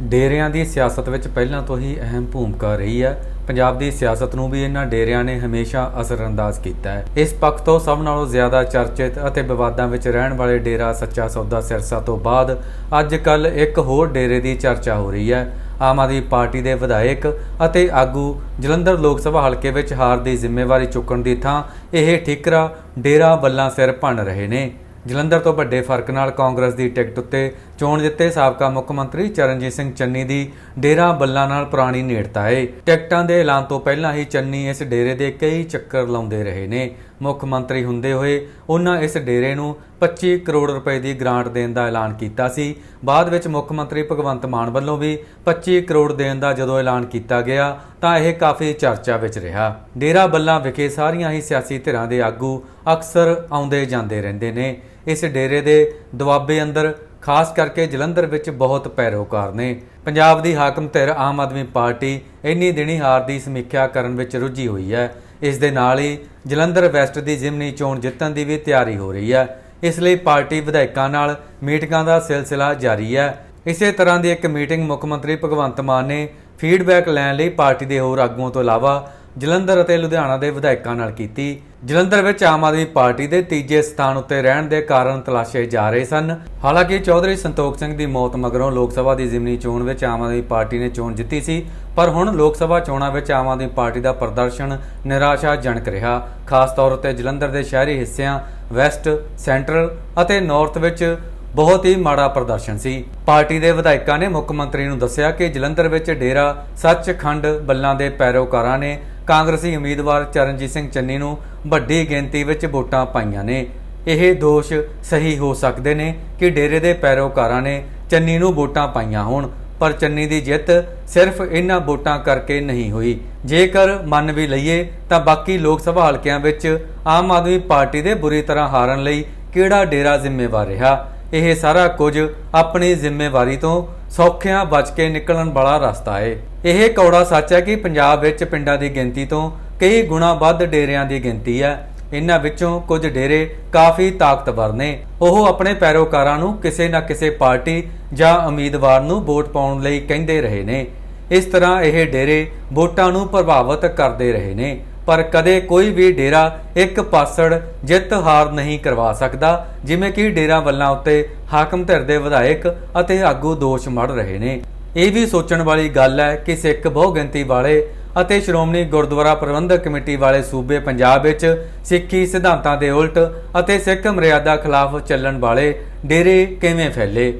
ਡੇਰਿਆਂ ਦੀ ਸਿਆਸਤ ਵਿੱਚ ਪਹਿਲਾਂ ਤੋਂ ਹੀ ਅਹਿਮ ਭੂਮਿਕਾ ਰਹੀ ਹੈ। ਪੰਜਾਬ ਦੀ ਸਿਆਸਤ ਨੂੰ ਵੀ ਇਹਨਾਂ ਡੇਰਿਆਂ ਨੇ ਹਮੇਸ਼ਾ ਅਸਰਅੰਦਾਜ਼ ਕੀਤਾ ਹੈ। ਇਸ ਪੱਖ ਤੋਂ ਸਭ ਨਾਲੋਂ ਜ਼ਿਆਦਾ ਚਰਚਿਤ ਅਤੇ ਵਿਵਾਦਾਂ ਵਿੱਚ ਰਹਿਣ ਵਾਲੇ ਡੇਰਾ ਸੱਚਾ ਸੌਦਾ ਸਿਰਸਾ ਤੋਂ ਬਾਅਦ ਅੱਜ ਕੱਲ ਇੱਕ ਹੋਰ ਡੇਰੇ ਦੀ ਚਰਚਾ ਹੋ ਰਹੀ ਹੈ। ਆਮ ਆਦਮੀ ਪਾਰਟੀ ਦੇ ਵਿਧਾਇਕ ਅਤੇ ਆਗੂ ਜਲੰਧਰ ਲੋਕ ਸਭਾ ਹਲਕੇ ਵਿੱਚ ਹਾਰ ਦੀ ਜ਼ਿੰਮੇਵਾਰੀ ਚੁੱਕਣ ਦੀ ਥਾਂ ਇਹ ਠਿਕਰਾ ਡੇਰਾ ਬੱਲਾਂ ਸਿਰ ਭੰਨ ਰਹੇ ਨੇ। ਜਲੰਧਰ ਤੋਂ ਵੱਡੇ ਫ਼ਰਕ ਨਾਲ ਕਾਂਗਰਸ ਦੀ ਟਿਕਟ ਉੱਤੇ ਚੋਣ ਜਿੱਤੇ ਸਾਬਕਾ ਮੁੱਖ ਮੰਤਰੀ ਚਰਨਜੀਤ ਸਿੰਘ ਚੰਨੀ ਦੀ ਡੇਰਾ ਬੱਲਾ ਨਾਲ ਪੁਰਾਣੀ ਨੇੜਤਾ ਏ। ਟਿਕਟਾਂ ਦੇ ਐਲਾਨ ਤੋਂ ਪਹਿਲਾਂ ਹੀ ਚੰਨੀ ਇਸ ਡੇਰੇ ਦੇ ਕਈ ਚੱਕਰ ਲਾਉਂਦੇ ਰਹੇ ਨੇ। ਮੁੱਖ ਮੰਤਰੀ ਹੁੰਦੇ ਹੋਏ ਉਹਨਾਂ ਇਸ ਡੇਰੇ ਨੂੰ 25 ਕਰੋੜ ਰੁਪਏ ਦੀ ਗ੍ਰਾਂਟ ਦੇਣ ਦਾ ਐਲਾਨ ਕੀਤਾ ਸੀ। ਬਾਅਦ ਵਿੱਚ ਮੁੱਖ ਮੰਤਰੀ ਭਗਵੰਤ ਮਾਨ ਵੱਲੋਂ ਵੀ 25 ਕਰੋੜ ਦੇਣ ਦਾ ਜਦੋਂ ਐਲਾਨ ਕੀਤਾ ਗਿਆ, ਤਾਂ ਇਹ ਕਾਫੀ ਚਰਚਾ ਵਿੱਚ ਰਿਹਾ। ਡੇਰਾ ਬੱਲਾ ਵਿਖੇ ਸਾਰੀਆਂ ਹੀ ਸਿਆਸੀ ਧਿਰਾਂ ਦੇ ਆਗੂ ਅਕਸਰ ਆਉਂਦੇ ਜਾਂਦੇ ਰਹਿੰਦੇ ਨੇ। ਇਸ ਡੇਰੇ ਦੇ ਦੁਆਬੇ ਅੰਦਰ ਖਾਸ ਕਰਕੇ ਜਲੰਧਰ ਵਿੱਚ ਬਹੁਤ ਪੈਰੋਕਾਰ ਨੇ। ਪੰਜਾਬ ਦੀ ਹਾਕਮ ਧਿਰ ਆਮ ਆਦਮੀ ਪਾਰਟੀ ਇੰਨੀ ਦਿਨੀ ਹਾਰ ਦੀ ਸਮੀਖਿਆ ਕਰਨ ਵਿੱਚ ਰੁੱਝੀ ਹੋਈ ਹੈ। ਇਸ ਦੇ ਨਾਲ ਹੀ ਜਲੰਧਰ ਵੈਸਟ ਦੀ ਜ਼ਿਮਨੀ ਚੋਣ ਜਿੱਤਣ ਦੀ ਵੀ ਤਿਆਰੀ ਹੋ ਰਹੀ ਹੈ। ਇਸ ਲਈ ਪਾਰਟੀ ਵਿਧਾਇਕਾਂ ਨਾਲ ਮੀਟਿੰਗਾਂ ਦਾ ਸਿਲਸਿਲਾ ਜਾਰੀ ਹੈ। ਇਸੇ ਤਰ੍ਹਾਂ ਦੀ ਇੱਕ ਮੀਟਿੰਗ ਮੁੱਖ ਮੰਤਰੀ ਭਗਵੰਤ ਮਾਨ ਨੇ ਫੀਡਬੈਕ ਲੈਣ ਲਈ ਪਾਰਟੀ ਦੇ ਹੋਰ ਆਗੂਆਂ ਤੋਂ ਇਲਾਵਾ ਜਲੰਧਰ ਅਤੇ ਲੁਧਿਆਣਾ ਦੇ ਵਿਧਾਇਕਾਂ ਨਾਲ ਕੀਤੀ। ਜਲੰਧਰ ਵਿੱਚ ਆਮ ਆਦਮੀ ਪਾਰਟੀ ਦੇ ਤੀਜੇ ਸਥਾਨ ਉੱਤੇ ਰਹਿਣ ਦੇ ਕਾਰਨ ਤਲਾਸ਼ੇ ਜਾ ਰਹੇ ਸਨ। ਹਾਲਾਂਕਿ ਚੌਧਰੀ ਸੰਤੋਖ ਸਿੰਘ ਦੀ ਮੌਤ ਮਗਰੋਂ ਲੋਕ ਸਭਾ ਦੀ ਜ਼ਿਮਨੀ ਚੋਣ ਵਿੱਚ ਆਮ ਆਦਮੀ ਪਾਰਟੀ ਨੇ ਚੋਣ ਜਿੱਤੀ ਸੀ, ਪਰ ਹੁਣ ਲੋਕ ਸਭਾ ਚੋਣਾਂ ਵਿੱਚ ਆਮ ਆਦਮੀ ਪਾਰਟੀ ਦਾ ਪ੍ਰਦਰਸ਼ਨ ਨਿਰਾਸ਼ਾਜਨਕ ਰਿਹਾ। ਖਾਸ ਤੌਰ ਉੱਤੇ ਜਲੰਧਰ ਦੇ ਸ਼ਹਿਰੀ ਹਿੱਸਿਆਂ ਵੈਸਟ, ਸੈਂਟਰਲ ਅਤੇ ਨਾਰਥ ਵਿੱਚ ਬਹੁਤ ਹੀ ਮਾੜਾ ਪ੍ਰਦਰਸ਼ਨ ਸੀ। ਪਾਰਟੀ ਦੇ ਵਿਧਾਇਕਾਂ ਨੇ ਮੁੱਖ ਮੰਤਰੀ ਨੂੰ ਦੱਸਿਆ ਕਿ ਜਲੰਧਰ ਵਿੱਚ ਡੇਰਾ ਸੱਚਖੰਡ ਬੱਲਾਂ ਦੇ ਪੈਰੋਕਾਰਾਂ ਨੇ ਕਾਂਗਰਸੀ ਉਮੀਦਵਾਰ ਚਰਨਜੀਤ ਸਿੰਘ ਚੰਨੀ ਨੂੰ ਵੱਡੀ ਗਿਣਤੀ ਵਿੱਚ ਵੋਟਾਂ ਪਾਈਆਂ ਨੇ। ਇਹ ਦੋਸ਼ ਸਹੀ ਹੋ ਸਕਦੇ ਨੇ ਕਿ ਡੇਰੇ ਦੇ ਪੈਰੋਕਾਰਾਂ ਨੇ ਚੰਨੀ ਨੂੰ ਵੋਟਾਂ ਪਾਈਆਂ ਹੋਣ, ਪਰ ਚੰਨੀ ਦੀ ਜਿੱਤ ਸਿਰਫ ਇਹਨਾਂ ਵੋਟਾਂ ਕਰਕੇ ਨਹੀਂ ਹੋਈ। ਜੇਕਰ ਮੰਨ ਵੀ ਲਈਏ ਤਾਂ ਬਾਕੀ ਲੋਕ ਸਭਾ ਹਲਕਿਆਂ ਵਿੱਚ ਆਮ ਆਦਮੀ ਪਾਰਟੀ ਦੇ ਬੁਰੀ ਤਰ੍ਹਾਂ ਹਾਰਨ ਲਈ ਕਿਹੜਾ ਡੇਰਾ ਜ਼ਿੰਮੇਵਾਰ ਰਿਹਾ? ਇਹ ਸਾਰਾ ਕੁਝ ਆਪਣੀ ਜ਼ਿੰਮੇਵਾਰੀ ਤੋਂ ਸੌਖਿਆਂ ਬਚ ਕੇ ਨਿਕਲਣ ਵਾਲਾ ਰਸਤਾ ਹੈ ਇਹ ਕੌੜਾ ਸੱਚ ਹੈ ਕਿ ਪੰਜਾਬ ਵਿੱਚ ਪਿੰਡਾਂ ਦੀ ਗਿਣਤੀ ਤੋਂ ਕਈ ਗੁਣਾ ਵੱਧ ਡੇਰਿਆਂ ਦੀ ਗਿਣਤੀ ਹੈ। ਇਹਨਾਂ ਵਿੱਚੋਂ ਕੁਝ ਡੇਰੇ ਕਾਫੀ ਤਾਕਤਵਰ ਨੇ। ਉਹ ਆਪਣੇ ਪੈਰੋਕਾਰਾਂ ਨੂੰ ਕਿਸੇ ਨਾ ਕਿਸੇ ਪਾਰਟੀ ਜਾਂ ਉਮੀਦਵਾਰ ਨੂੰ ਵੋਟ ਪਾਉਣ ਲਈ ਕਹਿੰਦੇ ਰਹੇ ਨੇ। ਇਸ ਤਰ੍ਹਾਂ ਇਹ ਡੇਰੇ ਵੋਟਾਂ ਨੂੰ ਪ੍ਰਭਾਵਿਤ ਕਰਦੇ ਰਹੇ ਨੇ। ਪਰ ਕਦੇ ਕੋਈ ਵੀ ਡੇਰਾ ਇੱਕ ਪਾਸੜ ਜਿੱਤ ਹਾਰ ਨਹੀਂ ਕਰਵਾ ਸਕਦਾ, ਜਿਵੇਂ ਕਿ ਡੇਰਾ ਵੱਲਾਂ ਉੱਤੇ ਹਾਕਮ ਧਿਰ ਦੇ ਵਿਧਾਇਕ ਅਤੇ ਆਗੂ ਦੋਸ਼ ਮੜ ਰਹੇ ਨੇ। ਇਹ ਵੀ ਸੋਚਣ ਵਾਲੀ ਗੱਲ ਹੈ ਕਿ ਸਿੱਖ ਬਹੁਗਿਣਤੀ ਵਾਲੇ ਅਤੇ ਸ਼੍ਰੋਮਣੀ ਗੁਰਦੁਆਰਾ ਪ੍ਰਬੰਧਕ ਕਮੇਟੀ ਵਾਲੇ ਸੂਬੇ ਪੰਜਾਬ ਵਿੱਚ ਸਿੱਖੀ ਸਿਧਾਂਤਾਂ ਦੇ ਉਲਟ ਅਤੇ ਸਿੱਖ ਮਰਿਆਦਾ ਖਿਲਾਫ ਚੱਲਣ ਵਾਲੇ ਡੇਰੇ ਕਿਵੇਂ ਫੈਲੇ?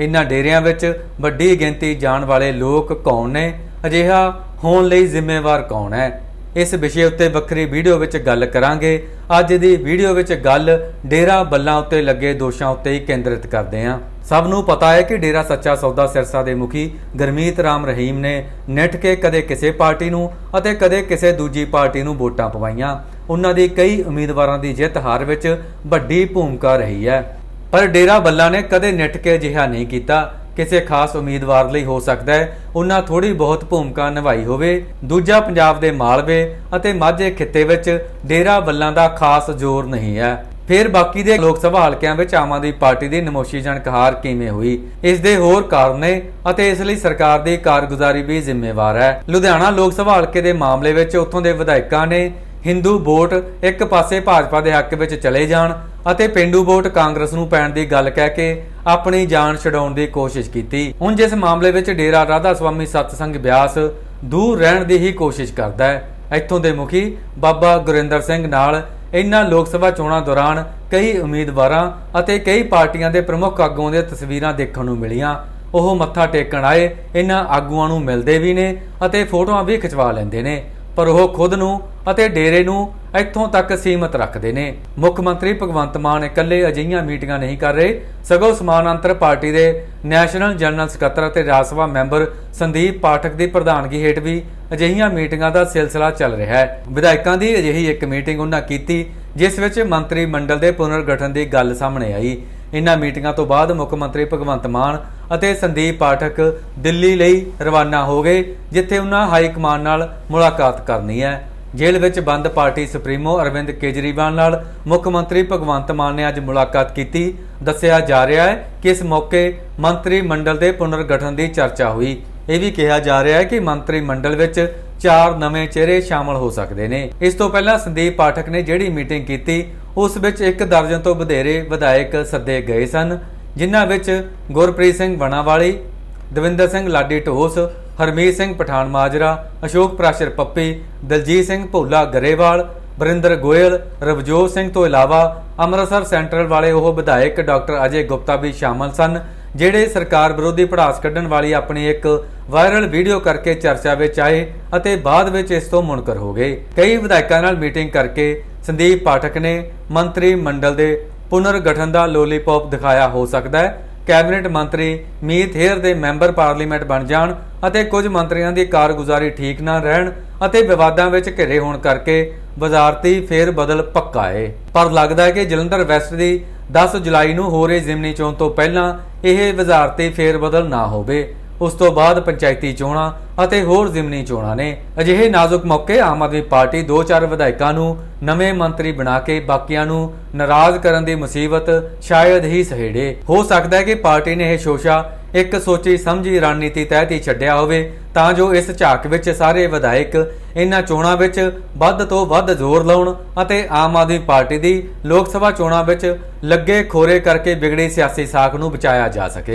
ਇਨ੍ਹਾਂ ਡੇਰਿਆਂ ਵਿੱਚ ਵੱਡੀ ਗਿਣਤੀ ਜਾਣ ਵਾਲੇ ਲੋਕ ਕੌਣ ਨੇ? ਅਜਿਹਾ ਹੋਣ ਲਈ ਜ਼ਿੰਮੇਵਾਰ ਕੌਣ ਹੈ? ਇਸ ਵਿਸ਼ੇ ਉੱਤੇ ਵੱਖਰੀ ਵੀਡੀਓ ਵਿੱਚ ਗੱਲ ਕਰਾਂਗੇ। ਅੱਜ ਦੀ ਵੀਡੀਓ ਵਿੱਚ ਗੱਲ ਡੇਰਾ ਬੱਲਾਂ ਉੱਤੇ ਲੱਗੇ ਦੋਸ਼ਾਂ ਉੱਤੇ ਹੀ ਕੇਂਦਰਿਤ ਕਰਦੇ ਹਾਂ। ਸਭ ਨੂੰ ਪਤਾ ਹੈ ਕਿ ਡੇਰਾ ਸੱਚਾ ਸੌਦਾ ਸਿਰਸਾ ਦੇ ਮੁਖੀ ਗਰਮੀਤ ਰਾਮ ਰਹੀਮ ਨੇ ਨਿੱਠ ਕੇ ਕਦੇ ਕਿਸੇ ਪਾਰਟੀ ਨੂੰ ਅਤੇ ਕਦੇ ਕਿਸੇ ਦੂਜੀ ਪਾਰਟੀ ਨੂੰ ਵੋਟਾਂ ਪਵਾਈਆਂ। ਉਹਨਾਂ ਦੀ ਕਈ ਉਮੀਦਵਾਰਾਂ ਦੀ ਜਿੱਤ ਹਾਰ ਵਿੱਚ ਵੱਡੀ ਭੂਮਿਕਾ ਰਹੀ ਹੈ। ਪਰ ਡੇਰਾ ਬੱਲਾ ਨੇ ਕਦੇ ਨਿੱਠ ਕੇ ਅਜਿਹਾ ਨਹੀਂ ਕੀਤਾ। ਕਿਸੇ ਖਾਸ ਉਮੀਦਵਾਰ ਲਈ ਹੋ ਸਕਦਾ ਹੈ, ਉਹਨਾਂ ਥੋੜੀ ਬਹੁਤ ਭੂਮਿਕਾ ਨਿਭਾਈ ਹੋਵੇ। ਦੂਜਾ ਪੰਜਾਬ ਦੇ ਮਾਲਵੇ ਅਤੇ ਮਾਝੇ ਖਿੱਤੇ ਵਿੱਚ ਡੇਰਾ ਬੱਲਾਂ ਦਾ ਖਾਸ ਜ਼ੋਰ ਨਹੀਂ ਹੈ। ਫਿਰ ਬਾਕੀ ਦੇ ਲੋਕ ਸਭਾ ਹਲਕਿਆਂ ਵਿੱਚ ਆਮ ਆਦਮੀ ਪਾਰਟੀ ਦੀ ਨਮੋਸ਼ੀਜਨਕ ਹਾਰ ਕਿਵੇਂ ਹੋਈ? ਇਸ ਦੇ ਹੋਰ ਕਾਰਨ ਨੇ ਅਤੇ ਇਸ ਲਈ ਸਰਕਾਰ ਦੀ ਕਾਰਗੁਜ਼ਾਰੀ ਵੀ ਜ਼ਿੰਮੇਵਾਰ ਹੈ। ਲੁਧਿਆਣਾ ਲੋਕ ਸਭਾ ਹਲਕੇ ਦੇ ਮਾਮਲੇ ਵਿੱਚ ਉੱਥੋਂ ਦੇ ਵਿਧਾਇਕਾਂ ਨੇ ਹਿੰਦੂ ਵੋਟ ਇੱਕ ਪਾਸੇ ਭਾਜਪਾ ਦੇ ਹੱਕ ਵਿੱਚ ਚਲੇ ਜਾਣ ਅਤੇ ਪਿੰਡੂ ਵੋਟ ਕਾਂਗਰਸ ਨੂੰ ਪੈਣ ਦੀ ਗੱਲ ਕਹਿ ਕੇ ਆਪਣੀ ਜਾਨ ਛਡਾਉਣ ਦੀ ਕੋਸ਼ਿਸ਼ ਕੀਤੀ। ਹੁਣ ਜਿਸ ਮਾਮਲੇ ਵਿੱਚ ਡੇਰਾ ਰਾਧਾ ਸਵਾਮੀ ਸਤਸੰਗ ਬਿਆਸ ਦੂਰ ਰਹਿਣ ਦੀ ਹੀ ਕੋਸ਼ਿਸ਼ ਕਰਦਾ ਹੈ, ਇੱਥੋਂ ਦੇ ਮੁਖੀ ਬਾਬਾ ਗੁਰਿੰਦਰ ਸਿੰਘ ਨਾਲ ਇਨ੍ਹਾਂ ਲੋਕ ਸਭਾ ਚੋਣਾਂ ਦੌਰਾਨ ਕਈ ਉਮੀਦਵਾਰਾਂ ਅਤੇ ਕਈ ਪਾਰਟੀਆਂ ਦੇ ਪ੍ਰਮੁੱਖ ਆਗੂਆਂ ਦੀਆਂ ਤਸਵੀਰਾਂ ਦੇਖਣ ਨੂੰ ਮਿਲੀਆਂ। ਉਹ ਮੱਥਾ ਟੇਕਣ ਆਏ, ਇਨ੍ਹਾਂ ਆਗੂਆਂ ਨੂੰ ਮਿਲਦੇ ਵੀ ਨੇ ਅਤੇ ਫੋਟੋਆਂ ਵੀ ਖਿਚਵਾ ਲੈਂਦੇ ਨੇ। ਪਰ ਉਹ ਖੁਦ ਨੂੰ ਅਤੇ ਡੇਰੇ ਨੂੰ ਇੱਥੋਂ ਤੱਕ ਸੀਮਤ ਰੱਖਦੇ ਨੇ। ਮੁੱਖ ਮੰਤਰੀ ਭਗਵੰਤ ਮਾਨ ਇਕੱਲੇ ਅਜਿਹੀਆਂ ਮੀਟਿੰਗਾਂ ਨਹੀਂ ਕਰ ਰਹੇ। ਸਗੋਂ ਸਮਾਨਾਂਤਰ ਪਾਰਟੀ ਦੇ ਨੈਸ਼ਨਲ ਜਨਰਲ ਸਕੱਤਰ ਅਤੇ ਰਾਜ ਸਭਾ ਮੈਂਬਰ ਸੰਦੀਪ ਪਾਠਕ ਦੀ ਪ੍ਰਧਾਨਗੀ ਹੇਠ ਵੀ ਅਜਿਹੀਆਂ ਮੀਟਿੰਗਾਂ ਦਾ ਸਿਲਸਿਲਾ ਚੱਲ ਰਿਹਾ ਹੈ। ਵਿਧਾਇਕਾਂ ਦੀ ਅਜਿਹੀ ਇੱਕ ਮੀਟਿੰਗ ਉਹਨਾਂ ਕੀਤੀ, ਜਿਸ ਵਿੱਚ ਮੰਤਰੀ ਮੰਡਲ ਦੇ ਪੁਨਰਗਠਨ ਦੀ ਗੱਲ ਸਾਹਮਣੇ ਆਈ। ਇਨ੍ਹਾਂ ਮੀਟਿੰਗਾਂ ਤੋਂ ਬਾਅਦ ਮੁੱਖ ਮੰਤਰੀ ਭਗਵੰਤ ਮਾਨ ਅਤੇ ਸੰਦੀਪ ਪਾਠਕ ਦਿੱਲੀ ਲਈ ਰਵਾਨਾ ਹੋ ਗਏ, ਜਿੱਥੇ ਉਹਨਾਂ ਹਾਈ ਕਮਾਨ ਨਾਲ ਮੁਲਾਕਾਤ ਕਰਨੀ ਹੈ। ਜੇਲ੍ਹ ਵਿੱਚ ਬੰਦ ਪਾਰਟੀ ਸੁਪਰੀਮੋ ਅਰਵਿੰਦ ਕੇਜਰੀਵਾਲ ਨਾਲ ਮੁੱਖ ਮੰਤਰੀ ਭਗਵੰਤ ਮਾਨ ਨੇ ਅੱਜ ਮੁਲਾਕਾਤ ਕੀਤੀ। ਦੱਸਿਆ ਜਾ ਰਿਹਾ ਹੈ ਕਿ ਇਸ ਮੌਕੇ ਮੰਤਰੀ ਮੰਡਲ ਦੇ ਪੁਨਰਗਠਨ ਦੀ ਚਰਚਾ ਹੋਈ। ਇਹ ਵੀ ਕਿਹਾ ਜਾ ਰਿਹਾ ਹੈ ਕਿ ਮੰਤਰੀ ਮੰਡਲ ਵਿੱਚ ਚਾਰ ਨਵੇਂ ਚਿਹਰੇ ਸ਼ਾਮਲ ਹੋ ਸਕਦੇ ਨੇ। ਇਸ ਤੋਂ ਪਹਿਲਾਂ ਸੰਦੀਪ ਪਾਠਕ ਨੇ ਜਿਹੜੀ ਮੀਟਿੰਗ ਕੀਤੀ, ਉਸ ਵਿੱਚ ਇੱਕ ਦਰਜਨ ਤੋਂ ਵਧੇਰੇ ਵਿਧਾਇਕ ਸੱਦੇ ਗਏ ਸਨ। ਜਿਨ੍ਹਾਂ ਵਿੱਚ ਗੁਰਪ੍ਰੀਤ ਸਿੰਘ ਬਣਾਵਾਲੀ ਦਵਿੰਦਰ ਸਿੰਘ ਲਾਡੀ ਢੋਸ, ਹਰਮੀਤ ਸਿੰਘ ਪਠਾਨ ਮਾਜਰਾ, ਅਸ਼ੋਕ ਪ੍ਰਾਸ਼ਰ ਪੱਪੀ, ਦਲਜੀਤ ਸਿੰਘ ਭੋਲਾ ਗਰੇਵਾਲ ਬਰਿੰਦਰ ਗੋਇਲ, ਰਵਜੋਤ ਸਿੰਘ ਤੋਂ ਇਲਾਵਾ ਅੰਮ੍ਰਿਤਸਰ ਸੈਂਟਰਲ ਵਾਲੇ ਉਹ ਵਿਧਾਇਕ ਡਾਕਟਰ ਅਜੇ ਗੁਪਤਾ ਵੀ ਸ਼ਾਮਲ ਸਨ, ਜਿਹੜੇ ਸਰਕਾਰ ਵਿਰੋਧੀ ਪੜਾਸ ਕੱਢਣ ਵਾਲੀ ਆਪਣੀ ਇੱਕ ਵਾਇਰਲ ਵੀਡੀਓ ਕਰਕੇ ਚਰਚਾ ਵਿੱਚ ਆਏ ਅਤੇ ਬਾਅਦ ਵਿੱਚ ਇਸ ਤੋਂ ਮੁਨਕਰ ਹੋ ਗਏ। ਕਈ ਵਿਧਾਇਕਾਂ ਨਾਲ ਮੀਟਿੰਗ ਕਰਕੇ ਸੰਦੀਪ ਪਾਠਕ ਨੇ ਮੰਤਰੀ ਮੰਡਲ ਦੇ ਪੁਨਰਗਠਨ ਦਾ ਲੋਲੀਪੌਪ ਦਿਖਾਇਆ ਹੋ ਸਕਦਾ ਹੈ। ਕੈਬਨਿਟ ਮੰਤਰੀ ਮੀਤ ਹੇਅਰ ਦੇ ਮੈਂਬਰ ਪਾਰਲੀਮੈਂਟ ਬਣ ਜਾਣ ਅਤੇ ਕੁਝ ਮੰਤਰੀਆਂ ਦੀ ਕਾਰਗੁਜ਼ਾਰੀ ਠੀਕ ਨਾ ਰਹਿਣ ਅਤੇ ਵਿਵਾਦਾਂ ਵਿੱਚ ਘਿਰੇ ਹੋਣ ਕਰਕੇ ਵਜ਼ਾਰਤੀ ਫੇਰ ਬਦਲ ਪੱਕਾ ਏ। ਪਰ ਲੱਗਦਾ ਹੈ ਕਿ ਜਲੰਧਰ ਵੈਸਟ ਦੀ 10 ਜੁਲਾਈ ਨੂੰ ਹੋ ਰਹੀ ਜ਼ਿਮਨੀ ਚੋਣ ਤੋਂ ਪਹਿਲਾਂ ਇਹ ਵਜ਼ਾਰਤੀ ਫੇਰ ਬਦਲ ਨਾ ਹੋਵੇ। ਉਸ ਤੋਂ ਬਾਅਦ ਪੰਚਾਇਤੀ ਚੋਣਾਂ ਅਤੇ ਹੋਰ ਜ਼ਿਮਨੀ ਚੋਣਾਂ ਨੇ ਅਜਿਹੇ ਨਾਜ਼ੁਕ ਮੌਕੇ ਆਮ ਆਦਮੀ ਪਾਰਟੀ ਦੋ ਚਾਰ ਵਿਧਾਇਕਾਂ ਨੂੰ ਨਵੇਂ ਮੰਤਰੀ ਬਣਾ ਕੇ ਬਾਕੀਆਂ ਨੂੰ ਨਾਰਾਜ਼ ਕਰਨ ਦੀ ਮੁਸੀਬਤ ਸ਼ਾਇਦ ਹੀ ਸਹੇੜੇ। ਹੋ ਸਕਦਾ ਹੈ ਕਿ ਪਾਰਟੀ ਨੇ ਇਹ ਸ਼ੋਸ਼ਾ ਇੱਕ ਸੋਚੀ ਸਮਝੀ ਰਣਨੀਤੀ ਤਹਿਤ ਹੀ ਛੱਡਿਆ ਹੋਵੇ, ਤਾਂ ਜੋ ਇਸ ਝਾਕ ਵਿੱਚ ਸਾਰੇ ਵਿਧਾਇਕ ਇਹਨਾਂ ਚੋਣਾਂ ਵਿੱਚ ਵੱਧ ਤੋਂ ਵੱਧ ਜ਼ੋਰ ਲਾਉਣ ਅਤੇ ਆਮ ਆਦਮੀ ਪਾਰਟੀ ਦੀ ਲੋਕ ਸਭਾ ਚੋਣਾਂ ਵਿੱਚ ਲੱਗੇ ਖੋਰੇ ਕਰਕੇ ਵਿਗੜੀ ਸਿਆਸੀ ਸਾਖ ਨੂੰ ਬਚਾਇਆ ਜਾ ਸਕੇ।